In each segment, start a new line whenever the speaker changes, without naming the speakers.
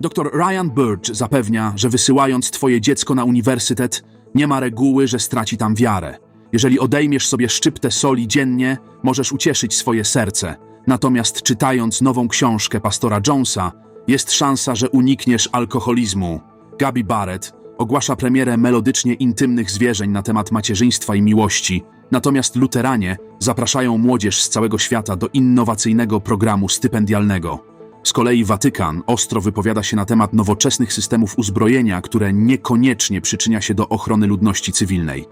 Dr Ryan Burge zapewnia, że wysyłając twoje dziecko na uniwersytet, nie ma reguły, że straci tam wiarę. Jeżeli odejmiesz sobie szczyptę soli dziennie, możesz ucieszyć swoje serce. Natomiast czytając nową książkę pastora Jonesa, jest szansa, że unikniesz alkoholizmu. Gabi Barrett ogłasza premierę melodycznie intymnych zwierzeń na temat macierzyństwa i miłości, natomiast luteranie zapraszają młodzież z całego świata do innowacyjnego programu stypendialnego. Z kolei Watykan ostro wypowiada się na temat nowoczesnych systemów uzbrojenia, które niekoniecznie przyczynia się do ochrony ludności cywilnej.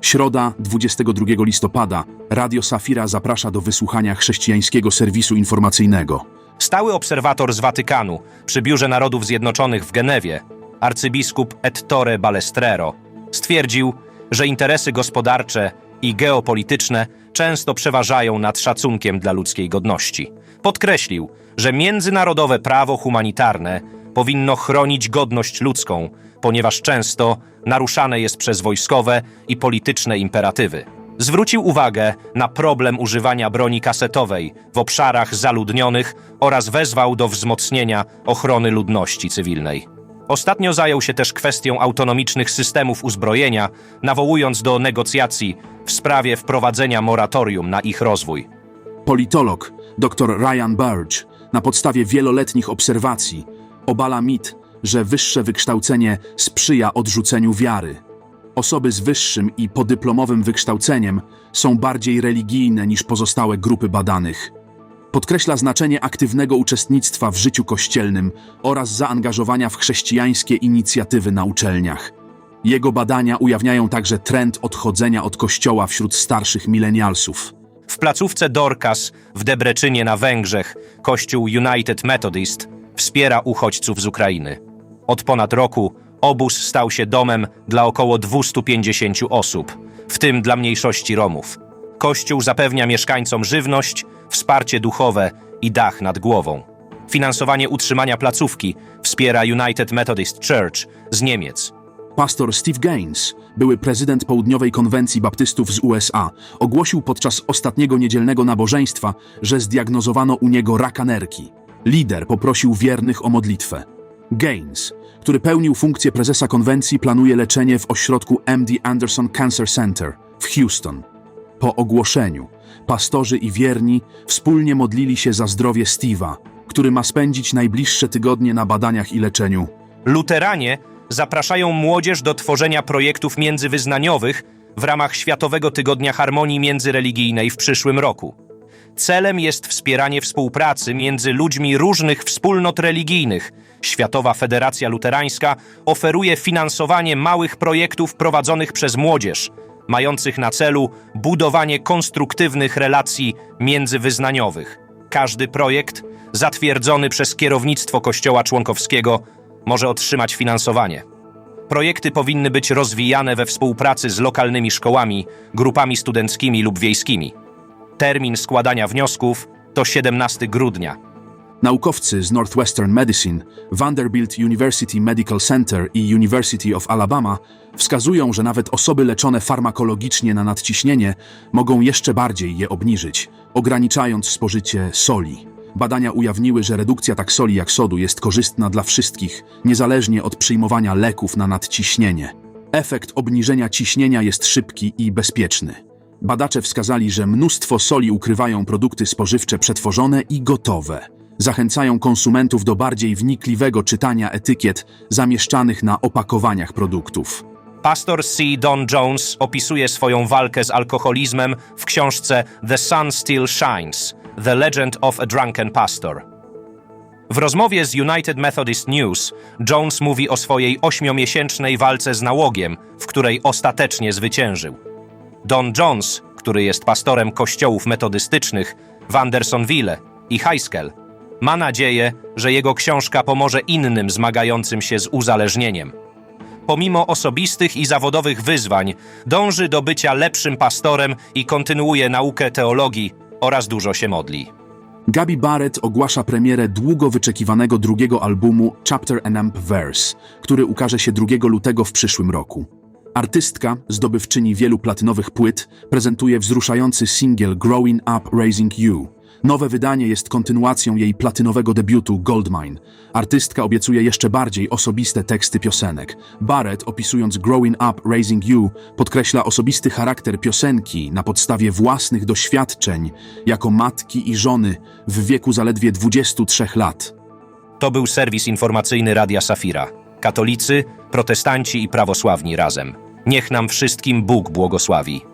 Środa, 22 listopada, Radio Safira zaprasza do wysłuchania chrześcijańskiego serwisu informacyjnego.
Stały obserwator z Watykanu przy Biurze Narodów Zjednoczonych w Genewie, arcybiskup Ettore Balestrero, stwierdził, że interesy gospodarcze i geopolityczne często przeważają nad szacunkiem dla ludzkiej godności. Podkreślił, że międzynarodowe prawo humanitarne powinno chronić godność ludzką, ponieważ często naruszane jest przez wojskowe i polityczne imperatywy. Zwrócił uwagę na problem używania broni kasetowej w obszarach zaludnionych oraz wezwał do wzmocnienia ochrony ludności cywilnej. Ostatnio zajął się też kwestią autonomicznych systemów uzbrojenia, nawołując do negocjacji w sprawie wprowadzenia moratorium na ich rozwój.
Politolog dr Ryan Burge na podstawie wieloletnich obserwacji obala mit, że wyższe wykształcenie sprzyja odrzuceniu wiary. Osoby z wyższym i podyplomowym wykształceniem są bardziej religijne niż pozostałe grupy badanych. Podkreśla znaczenie aktywnego uczestnictwa w życiu kościelnym oraz zaangażowania w chrześcijańskie inicjatywy na uczelniach. Jego badania ujawniają także trend odchodzenia od kościoła wśród starszych milenialsów.
W placówce Dorcas w Debreczynie na Węgrzech Kościół United Methodist wspiera uchodźców z Ukrainy. Od ponad roku obóz stał się domem dla około 250 osób, w tym dla mniejszości Romów. Kościół zapewnia mieszkańcom żywność, wsparcie duchowe i dach nad głową. Finansowanie utrzymania placówki wspiera United Methodist Church z Niemiec.
Pastor Steve Gaines, były prezydent Południowej Konwencji Baptystów z USA, ogłosił podczas ostatniego niedzielnego nabożeństwa, że zdiagnozowano u niego raka nerki. Lider poprosił wiernych o modlitwę. Gaines, który pełnił funkcję prezesa konwencji, planuje leczenie w ośrodku MD Anderson Cancer Center w Houston. Po ogłoszeniu, pastorzy i wierni wspólnie modlili się za zdrowie Steve'a, który ma spędzić najbliższe tygodnie na badaniach i leczeniu.
Luteranie zapraszają młodzież do tworzenia projektów międzywyznaniowych w ramach Światowego Tygodnia Harmonii Międzyreligijnej w przyszłym roku. Celem jest wspieranie współpracy między ludźmi różnych wspólnot religijnych. Światowa Federacja Luterańska oferuje finansowanie małych projektów prowadzonych przez młodzież, mających na celu budowanie konstruktywnych relacji międzywyznaniowych. Każdy projekt, zatwierdzony przez kierownictwo Kościoła członkowskiego, może otrzymać finansowanie. Projekty powinny być rozwijane we współpracy z lokalnymi szkołami, grupami studenckimi lub wiejskimi. Termin składania wniosków to 17 grudnia.
Naukowcy z Northwestern Medicine, Vanderbilt University Medical Center i University of Alabama wskazują, że nawet osoby leczone farmakologicznie na nadciśnienie mogą jeszcze bardziej je obniżyć, ograniczając spożycie soli. Badania ujawniły, że redukcja tak soli jak sodu jest korzystna dla wszystkich, niezależnie od przyjmowania leków na nadciśnienie. Efekt obniżenia ciśnienia jest szybki i bezpieczny. Badacze wskazali, że mnóstwo soli ukrywają produkty spożywcze przetworzone i gotowe. Zachęcają konsumentów do bardziej wnikliwego czytania etykiet zamieszczanych na opakowaniach produktów.
Pastor C. Don Jones opisuje swoją walkę z alkoholizmem w książce The Sun Still Shines – The Legend of a Drunken Pastor. W rozmowie z United Methodist News Jones mówi o swojej ośmiomiesięcznej walce z nałogiem, w której ostatecznie zwyciężył. Don Jones, który jest pastorem kościołów metodystycznych w Andersonville i Heiskell, ma nadzieję, że jego książka pomoże innym zmagającym się z uzależnieniem. Pomimo osobistych i zawodowych wyzwań, dąży do bycia lepszym pastorem i kontynuuje naukę teologii oraz dużo się modli.
Gabi Barrett ogłasza premierę długo wyczekiwanego drugiego albumu Chapter and Amp Verse, który ukaże się 2 lutego w przyszłym roku. Artystka, zdobywczyni wielu platynowych płyt, prezentuje wzruszający singiel Growing Up Raising You, Nowe wydanie jest kontynuacją jej platynowego debiutu Goldmine. Artystka obiecuje jeszcze bardziej osobiste teksty piosenek. Barrett, opisując Growing Up, Raising You, podkreśla osobisty charakter piosenki na podstawie własnych doświadczeń jako matki i żony w wieku zaledwie 23 lat.
To był serwis informacyjny Radia Safira. Katolicy, protestanci i prawosławni razem. Niech nam wszystkim Bóg błogosławi.